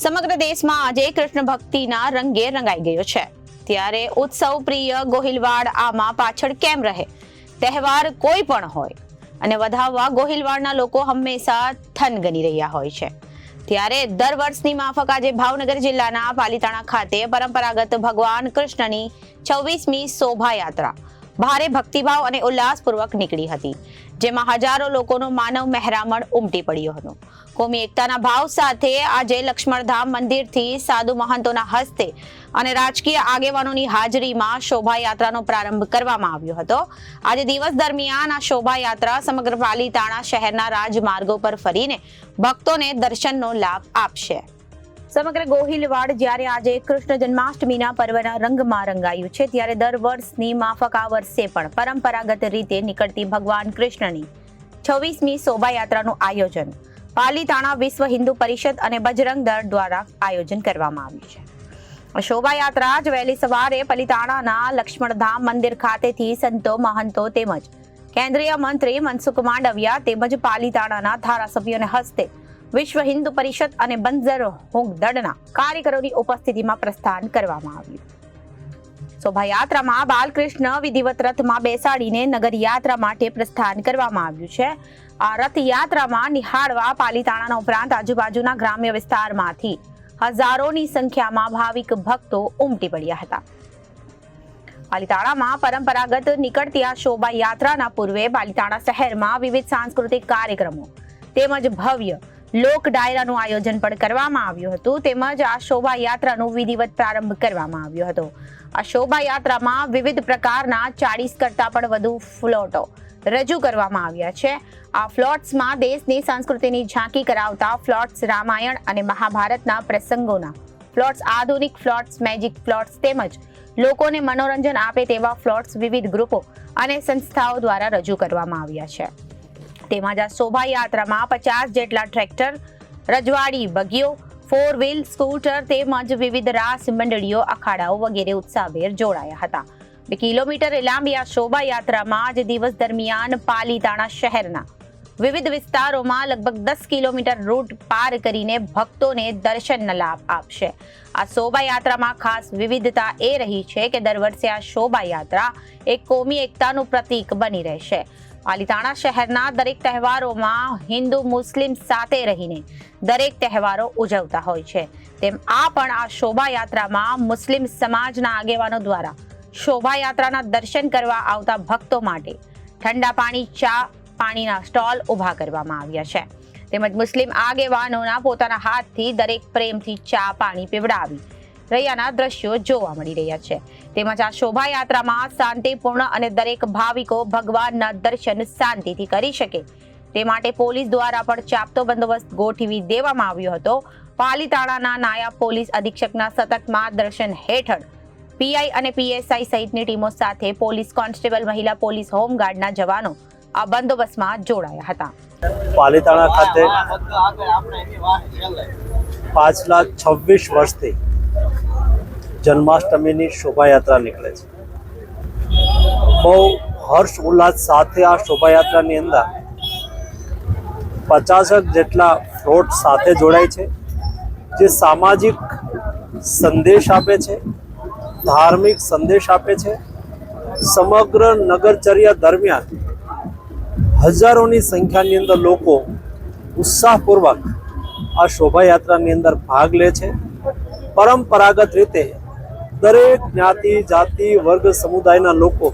સમગ્ર દેશમાં આજે કૃષ્ણ ભક્તિના રંગે રંગાઈ ગયો છે. ત્યારે ઉત્સવ પ્રિય ગોહિલવાડ આમાં પાછળ કેમ રહે? તહેવાર કોઈ પણ હોય અને વધાવવા ગોહિલવાડના લોકો હંમેશા થનગની રહ્યા હોય છે. ત્યારે દર વર્ષની માફક આજે ભાવનગર જિલ્લાના પાલીતાણા ખાતે પરંપરાગત ભગવાન કૃષ્ણની છવ્વીસમી શોભાયાત્રા ભારે ભક્તિભાવ અને ઉલ્લાસપૂર્વક નીકળી હતી, જેમાં હજારો લોકોનો માનવ મહેરામણ ઉમટી પડ્યો હતો. કોમી એકતાના ભાવ સાથે આજે લક્ષ્મણધામ મંદિરથી સાધુ મહંતોના હસ્તે અને રાજકીય આગેવાનોની હાજરીમાં શોભાયાત્રાનો પ્રારંભ કરવામાં આવ્યો હતો. આજે દિવસ દરમિયાન આ શોભાયાત્રા સમગ્ર પાલીતાણા શહેરના રાજમાર્ગો પર ફરીને ભક્તોને દર્શનનો લાભ આપશે. સમગ્ર ગોહિલવાડ જ્યારે આજે કૃષ્ણ જન્માષ્ટમીના પર્વના રંગમાં રંગાયું છે, ત્યારે દર વર્ષની માફક આ વર્ષે પણ પરંપરાગત રીતે નીકળતી ભગવાન કૃષ્ણની છવ્વીસમી શોભાયાત્રાનું આયોજન પાલીતાણા વિશ્વ હિન્દુ પરિષદ અને બજરંગ દળ દ્વારા આયોજન કરવામાં આવ્યું છે. શોભાયાત્રા જ વહેલી સવારે પલીતાણાના લક્ષ્મણધામ મંદિર ખાતેથી સંતો, મહંતો તેમજ કેન્દ્રીય મંત્રી મનસુખ માંડવિયા તેમજ પાલીતાણાના ધારાસભ્યોને હસ્તે વિશ્વ હિન્દુ પરિષદ અને બંજર હોંગ દળના કાર્યકરોની ઉપસ્થિતિમાં પ્રસ્થાન કરવામાં આવ્યું. શોભાયાત્રામાં બાલકૃષ્ણ વિધિવત રથમાં બેસાડીને નગર યાત્રા માટે પ્રસ્થાન કરવામાં આવ્યું છે. આ રથયાત્રામાં નિહાળવા પાલીતાણાના ઉપરાંત આજુબાજુના ગ્રામ્ય વિસ્તારમાંથી હજારોની સંખ્યામાં ભાવિક ભક્તો ઉમટી પડ્યા હતા. પાલીતાણામાં પરંપરાગત નીકળતી આ શોભાયાત્રાના પૂર્વે પાલીતાણા શહેરમાં વિવિધ સાંસ્કૃતિક કાર્યક્રમો તેમજ ભવ્ય લોક ડાયરાનું આયોજન પણ કરવામાં આવ્યું હતું. તેમજ આ શોભાયાત્રાનો વિધિવત પ્રારંભ કરવામાં આવ્યો હતો. આ શોભાયાત્રામાં વિવિધ પ્રકારના ચાળીસ કરતા પણ વધુ ફ્લોટો રજૂ કરવામાં આવ્યા છે. આ ફ્લોટ્સમાં દેશની સંસ્કૃતિની ઝાંકી કરાવતા ફ્લોટ્સ રામાયણ અને મહાભારતના પ્રસંગોના ફ્લોટ્સ, આધુનિક ફ્લોટ્સ, મેજિક ફ્લોટ્સ તેમજ લોકોને મનોરંજન આપે તેવા ફ્લોટ્સ વિવિધ ગ્રુપો અને સંસ્થાઓ દ્વારા રજૂ કરવામાં આવ્યા છે. તેમજ આ શોભાયાત્રામાં પચાસ જેટલા ટ્રેક્ટર, રજવાડી બગીઓ ફોર વ્હીલ સ્કૂટર તેમજ વિવિધ રાસ મંડળીઓ, અખાડાઓ વગેરે ઉત્સાહભેર જોડાયા હતા. બે કિલોમીટર લાંબી આ શોભાયાત્રામાં આજે દિવસ દરમિયાન પાલીતાણા શહેરના વિવિધ વિસ્તારોમાં લગભગ દસ કિલોમીટર રૂટ પાર કરીને ભક્તોને દર્શનનો લાભ આપશે. આ શોભાયાત્રામાં ખાસ વિવિધતા એ રહી છે કે દર વર્ષે આ શોભાયાત્રા એક કોમી એકતાનું પ્રતીક બની રહેશે. પાલીતાણા શહેરના દરેક તહેવારોમાં હિન્દુ, મુસ્લિમ સાથે રહીને દરેક તહેવારો ઉજવતા હોય છે. તેમ આ પણ આ શોભાયાત્રામાં મુસ્લિમ સમાજના આગેવાનો દ્વારા શોભાયાત્રાના દર્શન કરવા આવતા ભક્તો માટે ઠંડા પાણી, ચા, પાણીના સ્ટોલ ઊભા કરવામાં આવ્યા છે. તેમજ મુસ્લિમ આગેવાનોના પોતાના હાથથી દરેક પ્રેમથી ચા, પાણી પીવડાવી રહ્યાના દ્રશ્યો જોવા મળી રહ્યા છે. તેમજ આ શોભાયાત્રામાં શાંતિપૂર્ણ અને દરેક ભાવિકો ભગવાનના દર્શન શાંતિથી કરી શકે. તે માટે પોલીસ દ્વારા પણ ચાપતો બંદોબસ્ત ગોઠવી દેવામાં આવ્યો હતો. પાલીતાણાના નાયબ પોલીસ અધિક્ષકના સતત માર્ગદર્શન હેઠળ પીઆઈ અને પીએસઆઈ સહિતની ટીમો સાથે પોલીસ કોન્સ્ટેબલ મહિલા પોલીસ હોમગાર્ડના જવાનો આ બંદોબસ્તમાં જોડાયા હતા. પાલીતાણા ખાતે પાછલા છવ્વીસ વર્ષથી જન્માષ્ટમીની શોભાયાત્રા નીકળે છે. બહુ હર્ષ ઉલ્લાસ સાથે આ શોભાયાત્રાની અંદર પચાસક જેટલા ફ્લોટ સાથે જોડાય છે, જે સામાજિક સંદેશ આપે છે, ધાર્મિક સંદેશ આપે છે. સમગ્ર નગરચર્યા દરમિયાન હજારોની સંખ્યાની અંદર લોકો ઉત્સાહપૂર્વક આ શોભાયાત્રાની અંદર ભાગ લે છે. પરંપરાગત રીતે દરેક જ્ઞાતિ, જાતિ, વર્ગ, સમુદાયના લોકો,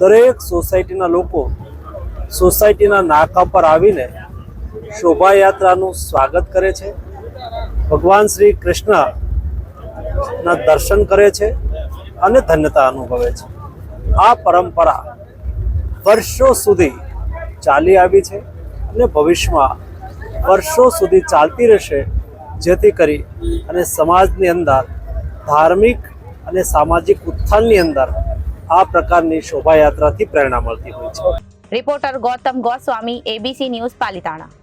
દરેક સોસાયટીના લોકો સોસાયટીના નાકા પર આવીને શોભાયાત્રાનું સ્વાગત કરે છે. ભગવાન શ્રી કૃષ્ણના દર્શન કરે છે અને ધન્યતા અનુભવે છે. આ પરંપરા વર્ષો સુધી ચાલી આવી છે અને ભવિષ્યમાં વર્ષો સુધી ચાલતી રહેશે, જેથી કરી અને સમાજની અંદર ધાર્મિક અને સામાજિક ઉત્થાનની અંદર આ પ્રકારની શોભાયાત્રાથી પ્રેરણા મળતી હોય છે. Reporter Gautam Goswami ABC news Palitana.